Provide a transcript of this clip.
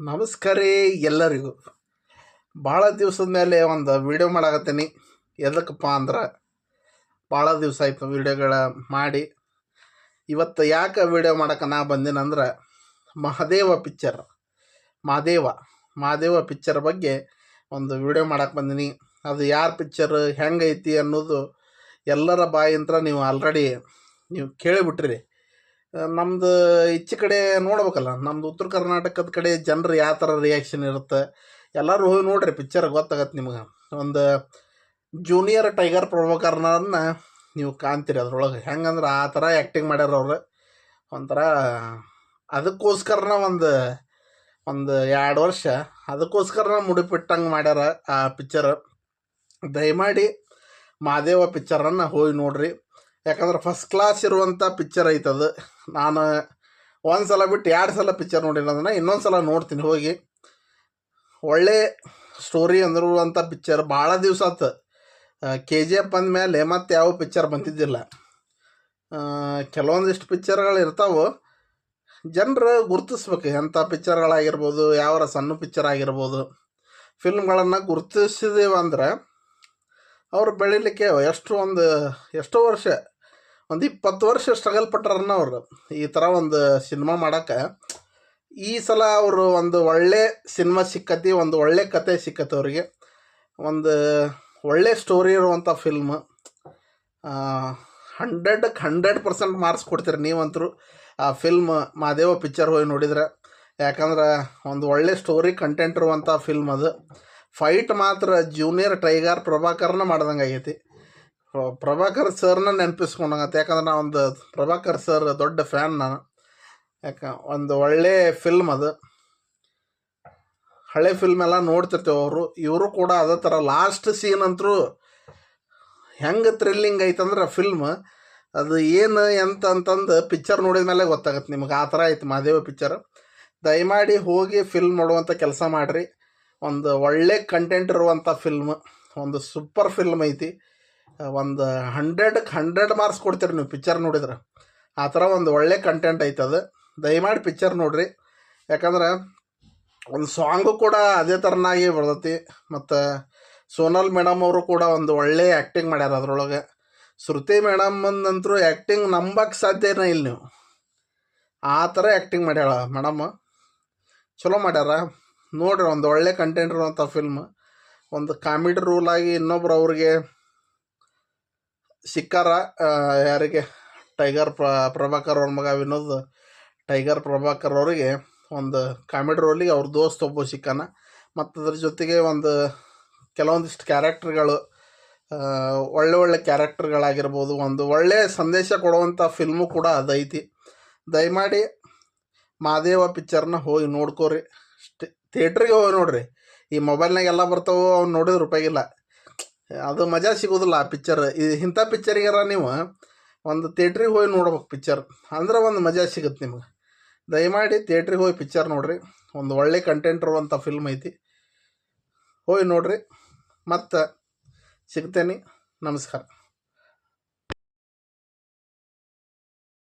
ನಮಸ್ಕಾರ ಎಲ್ಲರಿಗೂ. ಭಾಳ ದಿವ್ಸದ ಮೇಲೆ ಒಂದು ವಿಡಿಯೋ ಮಾಡಾಕತ್ತೀನಿ. ಎದಕ್ಕಪ್ಪ ಅಂದ್ರೆ, ಭಾಳ ದಿವಸ ಆಯಿತು ವಿಡಿಯೋಗಳ ಮಾಡಿ. ಇವತ್ತು ಯಾಕೆ ವಿಡಿಯೋ ಮಾಡಕ್ಕೆ ನಾ ಬಂದಿನಂದ್ರೆ ಮಹಾದೇವ ಪಿಕ್ಚರ್ ಮಹಾದೇವ ಮಹಾದೇವ ಪಿಕ್ಚರ್ ಬಗ್ಗೆ ಒಂದು ವಿಡಿಯೋ ಮಾಡಕ್ಕೆ ಬಂದೀನಿ. ಅದು ಯಾರ ಪಿಕ್ಚರ್ ಹೆಂಗೈತಿ ಅನ್ನೋದು ಎಲ್ಲರ ಬಾಯಿಂತ್ರ ನೀವು ಆಲ್ರೆಡಿ ನೀವು ಕೇಳಿಬಿಟ್ರಿ. ನಮ್ದು ಈಚೆ ಕಡೆ ನೋಡ್ಬೇಕಲ್ಲ, ನಮ್ದು ಉತ್ತರ ಕರ್ನಾಟಕದ ಕಡೆ ಜನರು ಯಾವ ಥರ ರಿಯಾಕ್ಷನ್ ಇರುತ್ತೆ, ಎಲ್ಲರೂ ಹೋಗಿ ನೋಡ್ರಿ ಪಿಕ್ಚರ್ ಗೊತ್ತಾಗತ್ತೆ ನಿಮ್ಗೆ. ಒಂದು ಜೂನಿಯರ್ ಟೈಗರ್ ಪ್ರಭಾಕರ್ನನ್ನ ನೀವು ಕಾಣ್ತೀರಿ ಅದ್ರೊಳಗೆ. ಹೆಂಗಂದ್ರೆ ಆ ಥರ ಆ್ಯಕ್ಟಿಂಗ್ ಮಾಡ್ಯಾರ ಅವ್ರು. ಒಂಥರ ಅದಕ್ಕೋಸ್ಕರನ ಒಂದು ಒಂದು ಎರಡು ವರ್ಷ ಅದಕ್ಕೋಸ್ಕರನ ಮುಡಿಪಿಟ್ಟಂಗೆ ಮಾಡ್ಯಾರ ಆ ಪಿಕ್ಚರ್ ದಯಮಾಡಿ ಮಾದೇವ ಪಿಕ್ಚರನ್ನು ಹೋಗಿ ನೋಡ್ರಿ. ಯಾಕಂದ್ರೆ ಫಸ್ಟ್ ಕ್ಲಾಸ್ ಇರುವಂಥ ಪಿಕ್ಚರ್ ಐತದು. ನಾನು ಒಂದು ಸಲ ಬಿಟ್ಟು ಎರಡು ಸಲ ಪಿಕ್ಚರ್ ನೋಡಿಲ್ಲ ಅದನ್ನು ಇನ್ನೊಂದು ಸಲ ನೋಡ್ತೀನಿ ಹೋಗಿ. ಒಳ್ಳೆ ಸ್ಟೋರಿ ಅಂದಿರುವಂಥ ಪಿಕ್ಚರ್ ಭಾಳ ದಿವಸ ಆತು. ಕೆ ಜಿ ಎಫ್ ಅಂದಮೇಲೆ ಮತ್ತೆ ಯಾವ ಪಿಕ್ಚರ್ ಬಂದಿದ್ದಿಲ್ಲ. ಕೆಲವೊಂದಿಷ್ಟು ಪಿಕ್ಚರ್ಗಳು ಇರ್ತಾವೆ. ಜನರು ಗುರ್ತಿಸ್ಬೇಕು ಎಂಥ ಪಿಕ್ಚರ್ಗಳಾಗಿರ್ಬೋದು ಯಾವರ ಸಣ್ಣ ಪಿಕ್ಚರ್ ಆಗಿರ್ಬೋದು. ಫಿಲ್ಮ್ಗಳನ್ನು ಗುರುತಿಸಿದೇವಂದ್ರೆ ಅವ್ರು ಬೆಳಿಲಿಕ್ಕೆ ಎಷ್ಟು ಒಂದು, ಎಷ್ಟೋ ವರ್ಷ ಒಂದು ಇಪ್ಪತ್ತು ವರ್ಷ ಸ್ಟ್ರಗಲ್ ಪಟ್ಟರನ್ನ ಅವರು. ಈ ಥರ ಒಂದು ಸಿನಿಮಾ ಮಾಡೋಕ್ಕೆ. ಈ ಸಲ ಅವರು ಒಂದು ಒಳ್ಳೆ ಸಿನಿಮಾ ಸಿಕ್ಕತಿ, ಒಂದು ಒಳ್ಳೆ ಕತೆ ಸಿಕ್ಕತ್ತೆ ಅವರಿಗೆ. ಒಂದು ಒಳ್ಳೆ ಸ್ಟೋರಿ ಇರುವಂಥ ಫಿಲ್ಮ್ ಹಂಡ್ರೆಡ್ಗೆ ಹಂಡ್ರೆಡ್ ಪರ್ಸೆಂಟ್ ಮಾರ್ಕ್ಸ್ ಕೊಡ್ತೀರಿ ನೀವಂತರೂ. ಆ ಫಿಲ್ಮ್ ಮಾದೇವ ಪಿಕ್ಚರ್ ಹೋಗಿ ನೋಡಿದ್ರೆ. ಯಾಕಂದ್ರೆ ಒಂದು ಒಳ್ಳೆ ಸ್ಟೋರಿ ಕಂಟೆಂಟ್ ಇರುವಂಥ ಫಿಲ್ಮ್ ಅದು. ಫೈಟ್ ಮಾತ್ರ ಜೂನಿಯರ್ ಟೈಗರ್ ಪ್ರಭಾಕರ್ನ ಮಾಡ್ದಂಗೆ ಆಗೈತಿ. ಪ್ರಭಾಕರ್ ಸರ್ನ ನೆನಪಿಸ್ಕೊಂಡಂಗತ್ತೆ. ಯಾಕಂದ್ರೆ ನಾ ಒಂದು ಪ್ರಭಾಕರ್ ಸರ್ ದೊಡ್ಡ ಫ್ಯಾನ್ ನಾನು. ಯಾಕ, ಒಂದು ಒಳ್ಳೆ ಫಿಲ್ಮ್ ಅದು. ಹಳೆ ಫಿಲ್ಮ್ ಎಲ್ಲ ನೋಡ್ತಿರ್ತೇವೆ ಅವರು. ಇವರು ಕೂಡ ಅದೇ ಥರ ಲಾಸ್ಟ್ ಸೀನ್ ಅಂತರೂ ಹೆಂಗೆ ಥ್ರಿಲ್ಲಿಂಗ್ ಐತಂದ್ರೆ ಫಿಲ್ಮ್. ಅದು ಏನು ಎಂತ ಅಂತಂದು ಪಿಕ್ಚರ್ ನೋಡಿದ ಮೇಲೆ ಗೊತ್ತಾಗತ್ತೆ ನಿಮ್ಗೆ. ಆ ಥರ ಐತೆ ಮಹಾದೇವ ಪಿಕ್ಚರ್. ದಯಮಾಡಿ ಹೋಗಿ ಫಿಲ್ಮ್ ನೋಡುವಂಥ ಕೆಲಸ ಮಾಡಿರಿ. ಒಂದು ಒಳ್ಳೆ ಕಂಟೆಂಟ್ ಇರುವಂಥ ಫಿಲ್ಮ್. ಒಂದು ಸೂಪರ್ ಫಿಲ್ಮ್ ಐತಿ. ಒಂದು ಹಂಡ್ರೆಡ್ಗೆ ಹಂಡ್ರೆಡ್ ಮಾರ್ಕ್ಸ್ ಕೊಡ್ತೀರಿ ನೀವು ಪಿಕ್ಚರ್ ನೋಡಿದ್ರೆ. ಆ ಥರ ಒಂದು ಒಳ್ಳೆ ಕಂಟೆಂಟ್ ಐತೆ ಅದು. ದಯಮಾಡಿ ಪಿಕ್ಚರ್ ನೋಡ್ರಿ. ಯಾಕಂದ್ರೆ ಒಂದು ಸಾಂಗು ಕೂಡ ಅದೇ ಥರನಾಗಿ ಬರ್ತೈತಿ. ಮತ್ತು ಸೋನಲ್ ಮೇಡಮ್ ಅವರು ಕೂಡ ಒಂದು ಒಳ್ಳೆ ಆ್ಯಕ್ಟಿಂಗ್ ಮಾಡ್ಯಾರ ಅದರೊಳಗೆ. ಶ್ರುತಿ ಮೇಡಮ್ ಅಂದಂತರೂ ಆ್ಯಕ್ಟಿಂಗ್ ನಂಬಕ್ಕೆ ಸಾಧ್ಯನೇ ಇಲ್ಲ ನೀವು. ಆ ಥರ ಆ್ಯಕ್ಟಿಂಗ್ ಮಾಡ್ಯಾಳ ಮೇಡಮ್ ಚಲೋ ಮಾಡ್ಯಾರ. ನೋಡ್ರಿ, ಒಂದು ಒಳ್ಳೆ ಕಂಟೆಂಟ್ ಇರುವಂಥ ಫಿಲ್ಮ್ ಒಂದು ಕಾಮಿಡಿ ರೂಲ್ ಆಗಿ ಇನ್ನೊಬ್ರು ಅವ್ರಿಗೆ ಸಿಕ್ಕಾರ ಯಾರಿಗೆ? ಟೈಗರ್ ಪ್ರ, ಪ್ರಭಾಕರ್ ಅವ್ರ ಮಗ ವಿನೋದ್. ಟೈಗರ್ ಪ್ರಭಾಕರ್ ಅವರಿಗೆ ಒಂದು ಕಾಮಿಡಿ ರೋಲಿಗೆ ಅವ್ರ ದೋಸ್ತ್ ಒಬ್ಬ ಸಿಕ್ಕಾನ. ಮತ್ತು ಅದ್ರ ಜೊತೆಗೆ ಒಂದು ಕೆಲವೊಂದಿಷ್ಟು ಕ್ಯಾರೆಕ್ಟ್ರ್ಗಳು ಒಳ್ಳೆ ಒಳ್ಳೆ ಕ್ಯಾರೆಕ್ಟ್ರ್ಗಳಾಗಿರ್ಬೋದು, ಒಂದು ಒಳ್ಳೆ ಸಂದೇಶ ಕೊಡುವಂಥ ಫಿಲ್ಮು ಕೂಡ ಅದೈತಿ ದಯಮಾಡಿ ಮಹಾದೇವ ಪಿಕ್ಚರ್ನ ಹೋಗಿ ನೋಡ್ಕೋರಿ. ಥಿಯೇಟ್ರಿಗೆ ಹೋಗಿ ನೋಡ್ರಿ. ಈ ಮೊಬೈಲ್ನಾಗೆಲ್ಲ ಬರ್ತಾವೋ ಅವ್ನು ನೋಡಿದ್ರೆ ಉಪಯೋಗಿಲ್ಲ ಅದು ಮಜಾ ಸಿಗೋದಿಲ್ಲ ಆ ಪಿಕ್ಚರ್ ಇಂಥ ಪಿಕ್ಚರಿಗಾರ ನೀವು ಒಂದು ಥಿಯೇಟ್ರಿಗೆ ಹೋಗಿ ನೋಡ್ಬೇಕು ಪಿಕ್ಚರ್ ಅಂದ್ರೆ ಒಂದು ಮಜಾ ಸಿಗುತ್ತೆ ನಿಮ್ಗೆ. ದಯಮಾಡಿ ಥಿಯೇಟ್ರಿಗೆ ಹೋಗಿ ಪಿಕ್ಚರ್ ನೋಡ್ರಿ. ಒಂದು ಒಳ್ಳೆ ಕಂಟೆಂಟ್ ಇರುವಂಥ ಫಿಲ್ಮ್ ಐತಿ. ಹೋಗಿ ನೋಡ್ರಿ. ಮತ್ತು ಸಿಗ್ತೇನೆ. ನಮಸ್ಕಾರ.